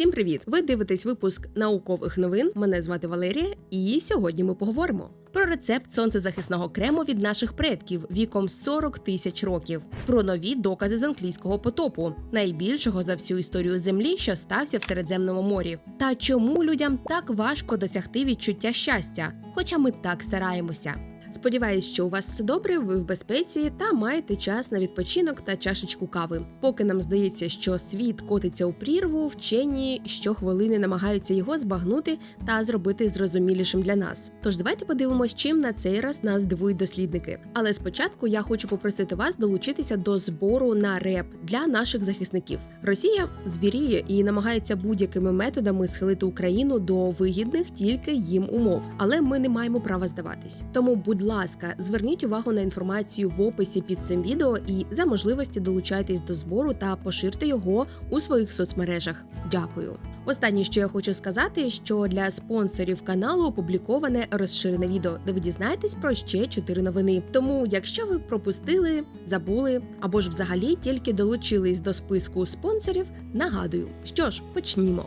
Всім привіт! Ви дивитесь випуск наукових новин. Мене звати Валерія, і сьогодні ми поговоримо про рецепт сонцезахисного крему від наших предків віком 40 тисяч років, про нові докази з англійського потопу, найбільшого за всю історію землі, що стався в Середземному морі, та чому людям так важко досягти відчуття щастя, хоча ми так стараємося. Сподіваюсь, що у вас все добре, ви в безпеці та маєте час на відпочинок та чашечку кави. Поки нам здається, що світ котиться у прірву, вчені щохвилини намагаються його збагнути та зробити зрозумілішим для нас. Тож давайте подивимось, чим на цей раз нас дивують дослідники. Але спочатку я хочу попросити вас долучитися до збору на реп для наших захисників. Росія звіріє і намагається будь-якими методами схилити Україну до вигідних тільки їм умов, але ми не маємо права здаватись. Тому, будь ласка, зверніть увагу на інформацію в описі під цим відео і за можливості долучайтесь до збору та поширте його у своїх соцмережах. Дякую. Останнє, що я хочу сказати, що для спонсорів каналу опубліковане розширене відео, де ви дізнаєтесь про ще чотири новини. Тому, якщо ви пропустили, забули або ж взагалі тільки долучились до списку спонсорів, нагадую. Що ж, почнімо.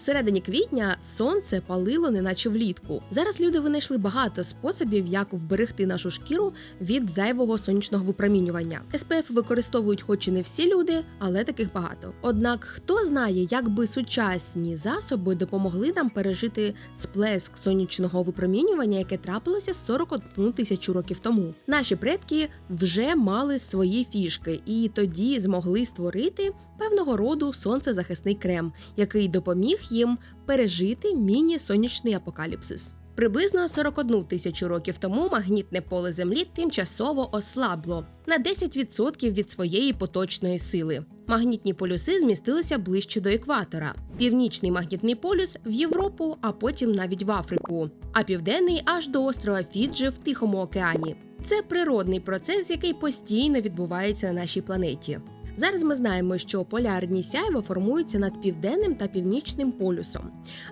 В середині квітня сонце палило неначе влітку. Зараз люди винайшли багато способів, як вберегти нашу шкіру від зайвого сонячного випромінювання. СПФ використовують, хоч і не всі люди, але таких багато. Однак хто знає, як би сучасні засоби допомогли нам пережити сплеск сонячного випромінювання, яке трапилося 41 тисячу років тому. Наші предки вже мали свої фішки і тоді змогли створити певного роду сонцезахисний крем, який допоміг їм пережити міні-сонячний апокаліпсис. Приблизно 41 тисячу років тому магнітне поле Землі тимчасово ослабло на 10% від своєї поточної сили. Магнітні полюси змістилися ближче до екватора. Північний магнітний полюс в Європу, а потім навіть в Африку, а південний аж до острова Фіджи в Тихому океані. Це природний процес, який постійно відбувається на нашій планеті. Зараз ми знаємо, що полярні сяйва формуються над південним та північним полюсом.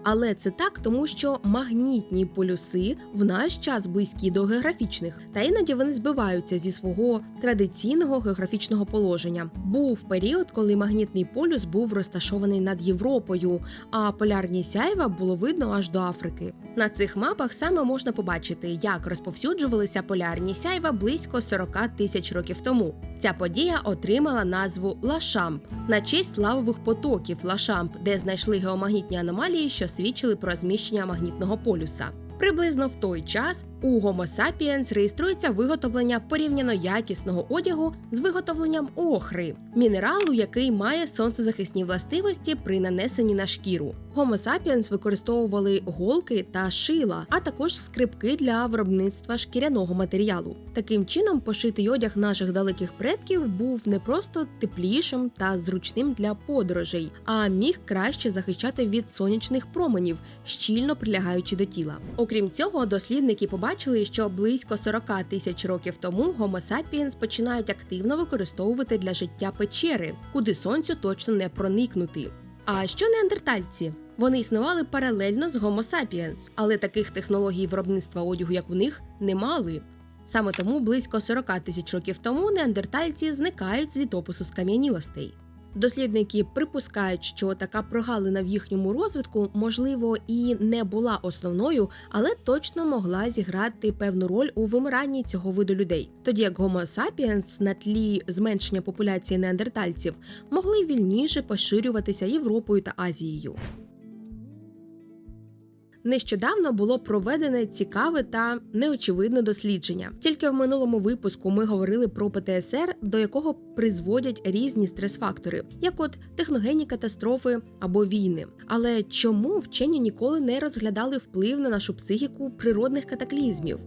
Але це так, тому що магнітні полюси в наш час близькі до географічних, та іноді вони збиваються зі свого традиційного географічного положення. Був період, коли магнітний полюс був розташований над Європою, а полярні сяйва було видно аж до Африки. На цих мапах саме можна побачити, як розповсюджувалися полярні сяйва близько 40 тисяч років тому. Ця подія отримала назву Лашамп на честь лавових потоків Лашамп, де знайшли геомагнітні аномалії, що свідчили про зміщення магнітного полюса. Приблизно в той час у Homo sapiens реєструється виготовлення порівняно якісного одягу з виготовленням охри, мінералу, який має сонцезахисні властивості при нанесенні на шкіру. Homo sapiens використовували голки та шила, а також скрипки для виробництва шкіряного матеріалу. Таким чином, пошитий одяг наших далеких предків був не просто теплішим та зручним для подорожей, а міг краще захищати від сонячних променів, щільно прилягаючи до тіла. Окрім цього, дослідники побачили, що близько 40 тисяч років тому Homo sapiens починають активно використовувати для життя печери, куди сонцю точно не проникнути. А що неандертальці? Вони існували паралельно з Homo sapiens, але таких технологій виробництва одягу, як у них, не мали. Саме тому близько 40 тисяч років тому неандертальці зникають з літопису скам'янілостей. Дослідники припускають, що така прогалина в їхньому розвитку, можливо, і не була основною, але точно могла зіграти певну роль у вимиранні цього виду людей. Тоді як Homo sapiens на тлі зменшення популяції неандертальців могли вільніше поширюватися Європою та Азією. Нещодавно було проведене цікаве та неочевидне дослідження. Тільки в минулому випуску ми говорили про ПТСР, до якого призводять різні стрес-фактори, як от техногенні катастрофи або війни. Але чому вчені ніколи не розглядали вплив на нашу психіку природних катаклізмів?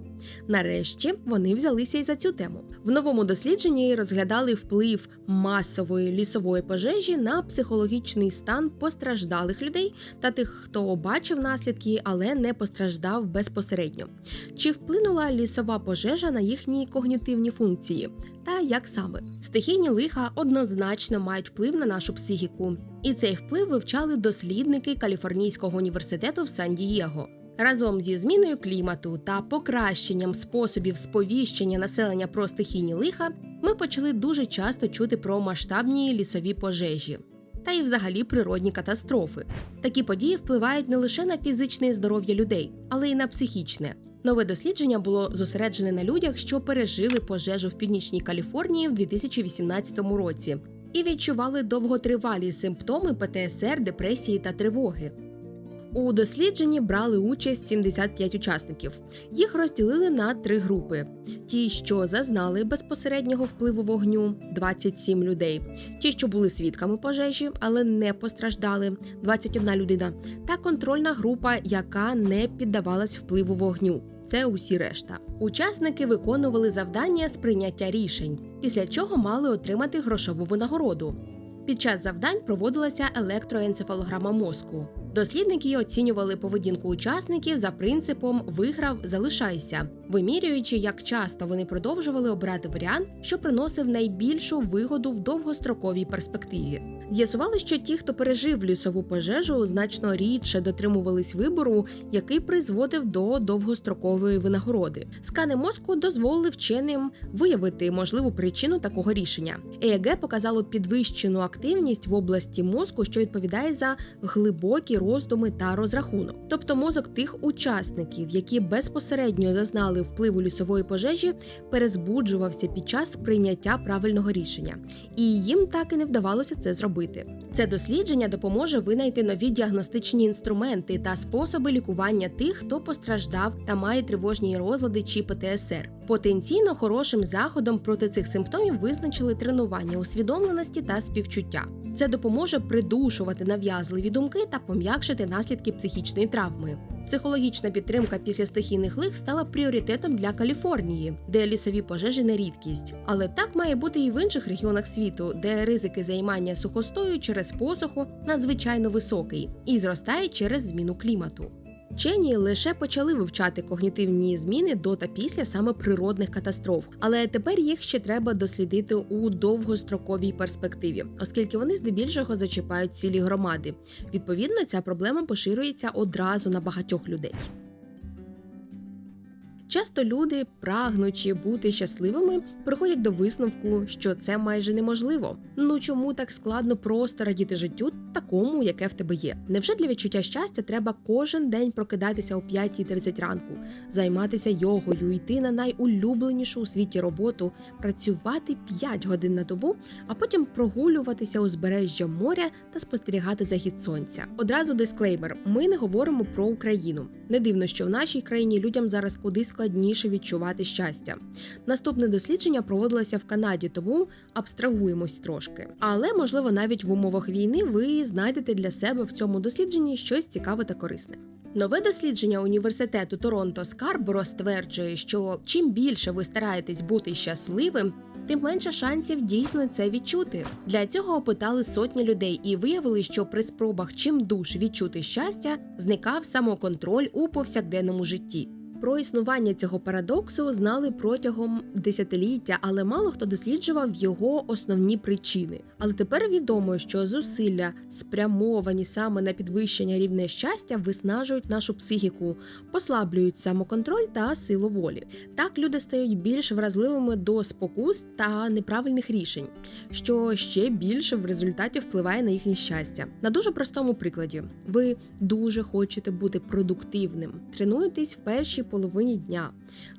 Нарешті вони взялися і за цю тему. В новому дослідженні розглядали вплив масової лісової пожежі на психологічний стан постраждалих людей та тих, хто бачив наслідки, але не постраждав безпосередньо. Чи вплинула лісова пожежа на їхні когнітивні функції? Та як саме стихійні лиха однозначно мають вплив на нашу психіку, і цей вплив вивчали дослідники Каліфорнійського університету в Сан-Дієго. Разом зі зміною клімату та покращенням способів сповіщення населення про стихійні лиха ми почали дуже часто чути про масштабні лісові пожежі та й взагалі природні катастрофи. Такі події впливають не лише на фізичне здоров'я людей, але й на психічне. Нове дослідження було зосереджене на людях, що пережили пожежу в північній Каліфорнії в 2018 році і відчували довготривалі симптоми ПТСР, депресії та тривоги. У дослідженні брали участь 75 учасників. Їх розділили на три групи: ті, що зазнали безпосереднього впливу вогню 27 людей, ті, що були свідками пожежі, але не постраждали 21 людина, та контрольна група, яка не піддавалась впливу вогню. Це усі решта. Учасники виконували завдання з прийняття рішень, після чого мали отримати грошову винагороду. Під час завдань проводилася електроенцефалограма мозку. Дослідники оцінювали поведінку учасників за принципом виграв, залишайся, вимірюючи, як часто вони продовжували обрати варіант, що приносив найбільшу вигоду в довгостроковій перспективі. З'ясували, що ті, хто пережив лісову пожежу, значно рідше дотримувались вибору, який призводив до довгострокової винагороди. Скани мозку дозволили вченим виявити можливу причину такого рішення. ЕЕГ показало підвищену активність в області мозку, що відповідає за глибокі роздуми та розрахунок. Тобто мозок тих учасників, які безпосередньо зазнали впливу лісової пожежі, перезбуджувався під час прийняття правильного рішення, і їм так і не вдавалося це зробити. Це дослідження допоможе винайти нові діагностичні інструменти та способи лікування тих, хто постраждав та має тривожні розлади чи ПТСР. Потенційно хорошим заходом проти цих симптомів визначили тренування усвідомленості та співчуття. Це допоможе придушувати нав'язливі думки та пом'якшити наслідки психічної травми. Психологічна підтримка після стихійних лих стала пріоритетом для Каліфорнії, де лісові пожежі не рідкість. Але так має бути і в інших регіонах світу, де ризики займання сухостою через посуху надзвичайно високий і зростає через зміну клімату. Вчені лише почали вивчати когнітивні зміни до та після саме природних катастроф, але тепер їх ще треба дослідити у довгостроковій перспективі, оскільки вони здебільшого зачіпають цілі громади. Відповідно, ця проблема поширюється одразу на багатьох людей. Часто люди, прагнучи бути щасливими, приходять до висновку, що це майже неможливо. Ну чому так складно просто радіти життю, такому, яке в тебе є? Невже для відчуття щастя треба кожен день прокидатися о 5.30 ранку, займатися йогою, йти на найулюбленішу у світі роботу, працювати 5 годин на добу, а потім прогулюватися узбережжя моря та спостерігати захід сонця? Одразу дисклеймер: ми не говоримо про Україну. Не дивно, що в нашій країні людям зараз кудись складніше відчувати щастя. Наступне дослідження проводилося в Канаді, тому абстрагуємось трошки. Але можливо навіть в умовах війни ви знайдете для себе в цьому дослідженні щось цікаве та корисне. Нове дослідження університету Торонто Скарборо стверджує, що чим більше ви стараєтесь бути щасливим, тим менше шансів дійсно це відчути. Для цього опитали сотні людей і виявили, що при спробах чим душ відчути щастя, зникав самоконтроль у повсякденному житті. Про існування цього парадоксу знали протягом десятиліття, але мало хто досліджував його основні причини. Але тепер відомо, що зусилля, спрямовані саме на підвищення рівня щастя, виснажують нашу психіку, послаблюють самоконтроль та силу волі. Так люди стають більш вразливими до спокус та неправильних рішень, що ще більше в результаті впливає на їхнє щастя. На дуже простому прикладі: ви дуже хочете бути продуктивним, тренуєтесь в першій половині дня,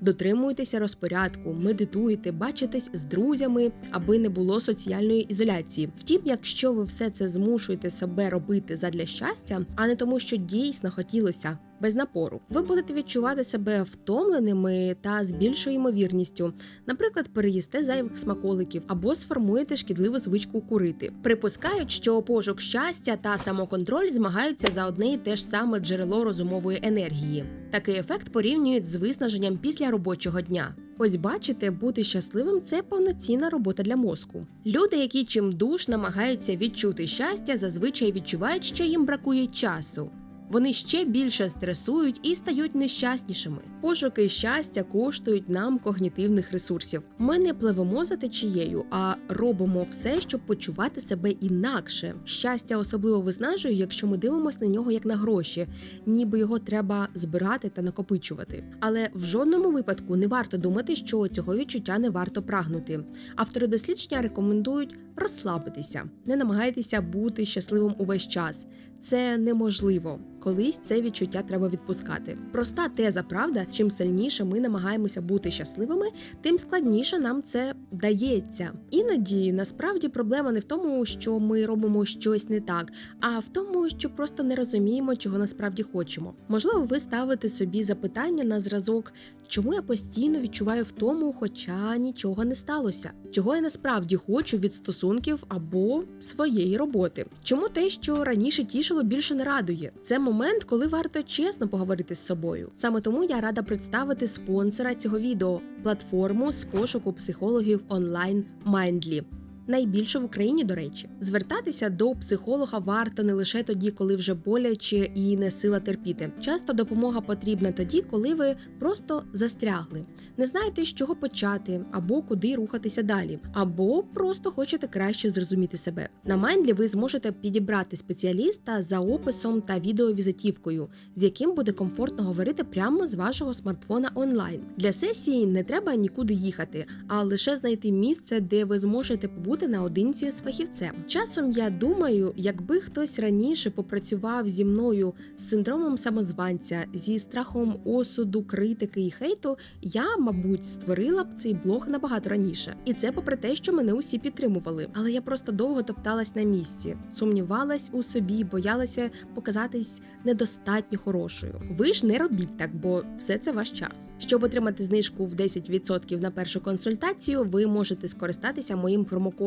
дотримуєтеся розпорядку, медитуєте, бачитесь з друзями, аби не було соціальної ізоляції. Втім, якщо ви все це змушуєте себе робити задля щастя, а не тому, що дійсно хотілося. Без напору ви будете відчувати себе втомленими та з більшою ймовірністю, наприклад, переїсте зайвих смаколиків або сформуєте шкідливу звичку курити. Припускають, що пошук щастя та самоконтроль змагаються за одне і те ж саме джерело розумової енергії. Такий ефект порівнюють з виснаженням після робочого дня. Ось бачите, бути щасливим це повноцінна робота для мозку. Люди, які чим душ намагаються відчути щастя, зазвичай відчувають, що їм бракує часу. Вони ще більше стресують і стають нещаснішими. Пошуки щастя коштують нам когнітивних ресурсів. Ми не пливемо за течією, а робимо все, щоб почувати себе інакше. Щастя особливо виснажує, якщо ми дивимося на нього як на гроші, ніби його треба збирати та накопичувати. Але в жодному випадку не варто думати, що цього відчуття не варто прагнути. Автори дослідження рекомендують розслабитися, не намагайтеся бути щасливим увесь час. Це неможливо. Колись це відчуття треба відпускати. Проста теза, правда, чим сильніше ми намагаємося бути щасливими, тим складніше нам це дається. Іноді насправді проблема не в тому, що ми робимо щось не так, а в тому, що просто не розуміємо, чого насправді хочемо. Можливо, ви ставите собі запитання на зразок, чому я постійно відчуваю втому, хоча нічого не сталося, чого я насправді хочу від стосунків або своєї роботи. Чому те, що раніше тішило, більше не радує? Це момент, коли варто чесно поговорити з собою. Саме тому я рада представити спонсора цього відео платформу з пошуку психологів онлайн Mindly. Найбільше в Україні, до речі, звертатися до психолога варто не лише тоді, коли вже боляче і не сила терпіти. Часто допомога потрібна тоді, коли ви просто застрягли, не знаєте, з чого почати, або куди рухатися далі, або просто хочете краще зрозуміти себе. На Майндлі ви зможете підібрати спеціаліста за описом та відеовізитівкою, з яким буде комфортно говорити прямо з вашого смартфона онлайн. Для сесії не треба нікуди їхати, а лише знайти місце, де ви зможете побути наодинці з фахівцем. Часом я думаю, якби хтось раніше попрацював зі мною з синдромом самозванця, зі страхом осуду, критики і хейту, я, мабуть, створила б цей блог набагато раніше. І це попри те, що мене усі підтримували. Але я просто довго топталась на місці, сумнівалась у собі, боялася показатись недостатньо хорошою. Ви ж не робіть так, бо все це ваш час. Щоб отримати знижку в 10% на першу консультацію, ви можете скористатися моїм промокодом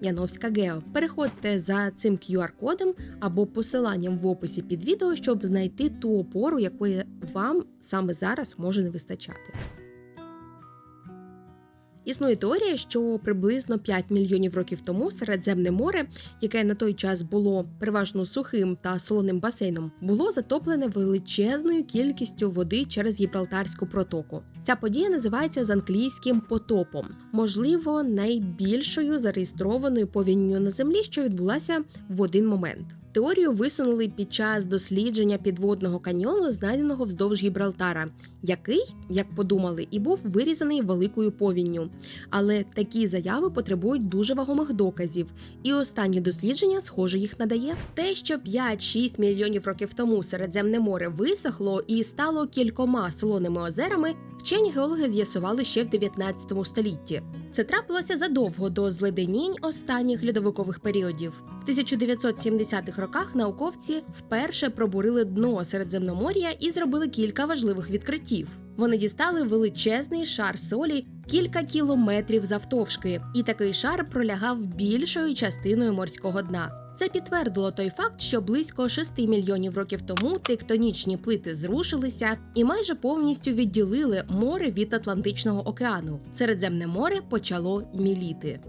Яновська Гео. Переходьте за цим QR-кодом або посиланням в описі під відео, щоб знайти ту опору, якої вам саме зараз може не вистачати. Існує теорія, що приблизно 5 мільйонів років тому Середземне море, яке на той час було переважно сухим та солоним басейном, було затоплене величезною кількістю води через Гібралтарську протоку. Ця подія називається з англійським потопом, можливо, найбільшою зареєстрованою повінню на землі, що відбулася в один момент. Теорію висунули під час дослідження підводного каньйону, знайденого вздовж Гібралтара, який, як подумали, і був вирізаний великою повінню. Але такі заяви потребують дуже вагомих доказів, і останнє дослідження, схоже, їх надає. Те, що 5-6 мільйонів років тому Середземне море висохло і стало кількома солоними озерами, вчені геологи з'ясували ще в 19 столітті. Це трапилося задовго до зледенінь останніх льодовикових періодів. В 1970-х роках науковці вперше пробурили дно Середземномор'я і зробили кілька важливих відкриттів. Вони дістали величезний шар солі кілька кілометрів завтовшки, і такий шар пролягав більшою частиною морського дна. Це підтвердило той факт, що близько 6 мільйонів років тому тектонічні плити зрушилися і майже повністю відділили море від Атлантичного океану. Середземне море почало міліти.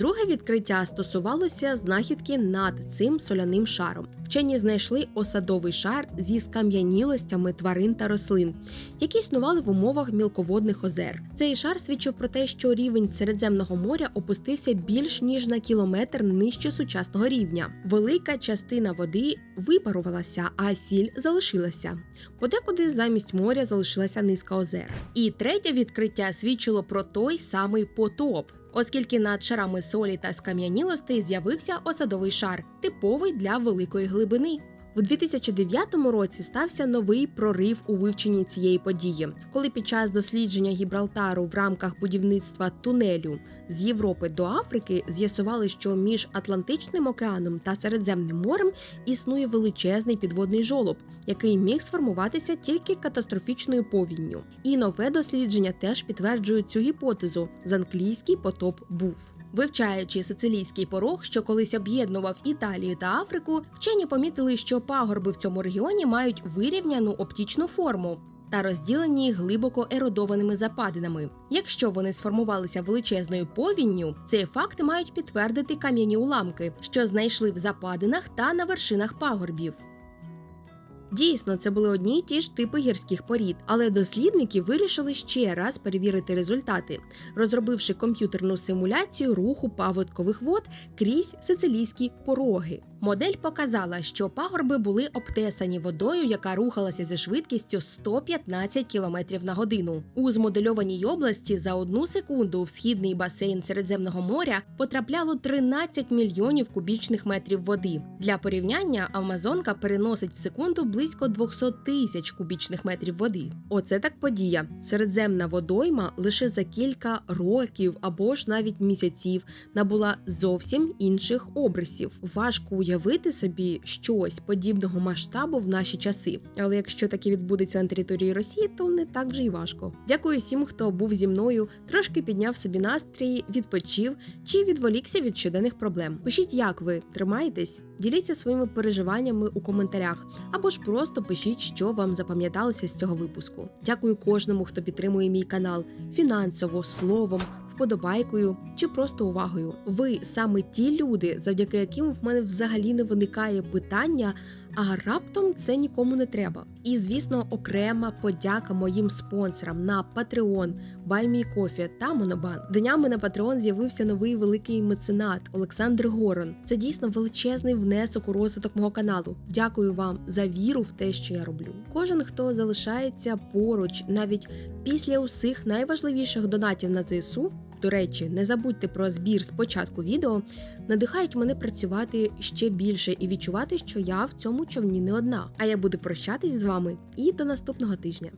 Друге відкриття стосувалося знахідки над цим соляним шаром. Вчені знайшли осадовий шар зі скам'янілостями тварин та рослин, які існували в умовах мілководних озер. Цей шар свідчив про те, що рівень Середземного моря опустився більш ніж на кілометр нижче сучасного рівня. Велика частина води випарувалася, а сіль залишилася. Подекуди замість моря залишилася низка озер. І третє відкриття свідчило про той самий потоп оскільки над шарами солі та скам'янілостей з'явився осадовий шар, типовий для великої глибини. В 2009 році стався новий прорив у вивченні цієї події, коли під час дослідження Гібралтару в рамках будівництва тунелю з Європи до Африки з'ясували, що між Атлантичним океаном та Середземним морем існує величезний підводний жолоб, який міг сформуватися тільки катастрофічною повінню. І нове дослідження теж підтверджує цю гіпотезу. З англійський потоп був. Вивчаючи сицилійський порог, що колись об'єднував Італію та Африку, вчені помітили, що пагорби в цьому регіоні мають вирівняну оптічну форму. Та розділені глибоко еродованими западинами. Якщо вони сформувалися величезною повінню, цей факт мають підтвердити кам'яні уламки, що знайшли в западинах та на вершинах пагорбів. Дійсно, це були одні й ті ж типи гірських порід, але дослідники вирішили ще раз перевірити результати, розробивши комп'ютерну симуляцію руху паводкових вод крізь сицилійські пороги. Модель показала, що пагорби були обтесані водою, яка рухалася зі швидкістю 115 км на годину. У змодельованій області за одну секунду в східний басейн Середземного моря потрапляло 13 мільйонів кубічних метрів води. Для порівняння Амазонка переносить в секунду близько 200 тисяч кубічних метрів води. Оце так подія. Середземна водойма лише за кілька років або ж навіть місяців набула зовсім інших обрисів. Важко уявити собі щось подібного масштабу в наші часи. Але якщо таке відбудеться на території Росії, то не так вже й важко. Дякую всім, хто був зі мною, трошки підняв собі настрій, відпочив чи відволікся від щоденних проблем. Пишіть, як ви тримаєтесь, діліться своїми переживаннями у коментарях, або ж просто пишіть, що вам запам'яталося з цього випуску. Дякую кожному, хто підтримує мій канал фінансово, словом, вподобайкою чи просто увагою. Ви саме ті люди, завдяки яким в мене взагалі не виникає питання. А раптом це нікому не треба. І звісно, окрема подяка моїм спонсорам на Patreon, BuyMeCoffee та Monoban. Днями на Patreon з'явився новий великий меценат Олександр Горон. Це дійсно величезний внесок у розвиток мого каналу. Дякую вам за віру в те, що я роблю. Кожен, хто залишається поруч, навіть після усіх найважливіших донатів на ЗСУ. До речі, не забудьте про збір з початку відео, надихають мене працювати ще більше і відчувати, що я в цьому човні не одна. А я буду прощатись з вами і до наступного тижня.